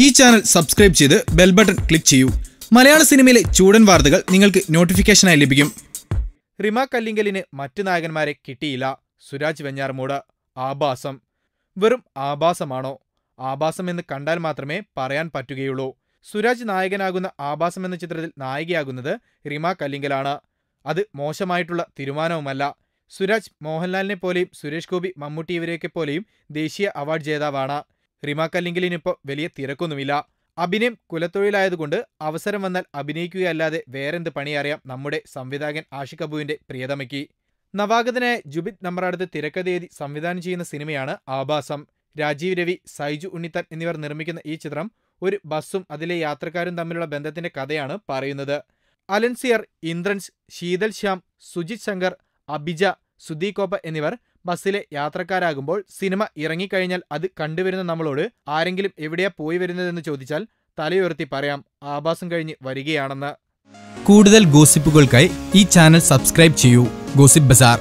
ഈ channel subscribe ചെയ്ത് bell button click ചെയ്യൂ. മലയാള സിനിമയിലെ ചൂടൻ വാർത്തകൾ നിങ്ങൾക്ക് നോട്ടിഫിക്കേഷനായി ലഭിക്കും. റിമ കല്ലിങ്കലിന് മറ്റു നായകന്മാരെ കിട്ടിയില്ല. സുരാജ് വെഞ്ഞാറമൂട് ആഭാസം. വെറും ആഭാസമാണോ? ആഭാസം എന്ന് കണ്ടാൽ മാത്രമേ പറയാൻ പറ്റുകയുള്ളൂ. സുരാജ് നായകനാകുന്ന ആഭാസം എന്ന ചിത്രത്തിൽ നായികയാകുന്നത് റിമ കല്ലിങ്കലാണ്. അത് മോശമായിട്ടുള്ള തീരുമാനവുമല്ല. സുരാജ് മോഹൻലാലിനെ പോലെയും സുരേഷ് ഗോപി മമ്മൂട്ടി ഇവരെയൊക്കെ പോലെയും ദേശീയ അവാർഡ് ജേതാവാണ്. റിമ ഇപ്പോൾ വലിയ തിരക്കൊന്നുമില്ല. അഭിനയം കുലത്തൊഴിലായതുകൊണ്ട് അവസരം വന്നാൽ അഭിനയിക്കുകയല്ലാതെ വേറെന്ത് പണിയറിയാം നമ്മുടെ സംവിധായകൻ ആഷിഖ് അബുവിന്റെ പ്രിയതമയ്ക്ക്. നവാഗതനായ ജുബിത് നമ്രാടത്ത് തിരക്കഥയെഴുതി സംവിധാനം ചെയ്യുന്ന സിനിമയാണ് ആഭാസം. രാജീവ് രവി സൈജു ഉണ്ണിത്തൻ എന്നിവർ നിർമ്മിക്കുന്ന ഈ ചിത്രം ഒരു ബസ്സും അതിലെ യാത്രക്കാരും തമ്മിലുള്ള ബന്ധത്തിന്റെ കഥയാണ് പറയുന്നത്. അലൻസിയർ ഇന്ദ്രൻസ് ശീതൽ ശ്യാം സുജിത് ശങ്കർ അഭിജ സുദീകോപ്പ എന്നിവർ ബസ്സിലെ യാത്രക്കാരാകുമ്പോൾ സിനിമ ഇറങ്ങിക്കഴിഞ്ഞാൽ അത് കണ്ടുവരുന്ന നമ്മളോട് ആരെങ്കിലും എവിടെയാ പോയി വരുന്നതെന്ന് ചോദിച്ചാൽ തലയുയർത്തി പറയാം ആഭാസം കഴിഞ്ഞ് വരികയാണെന്ന്. കൂടുതൽ ഗോസിപ്പുകൾക്കായി ഈ ചാനൽ സബ്സ്ക്രൈബ് ചെയ്യൂ ഗോസിപ്പ് ബസാർ.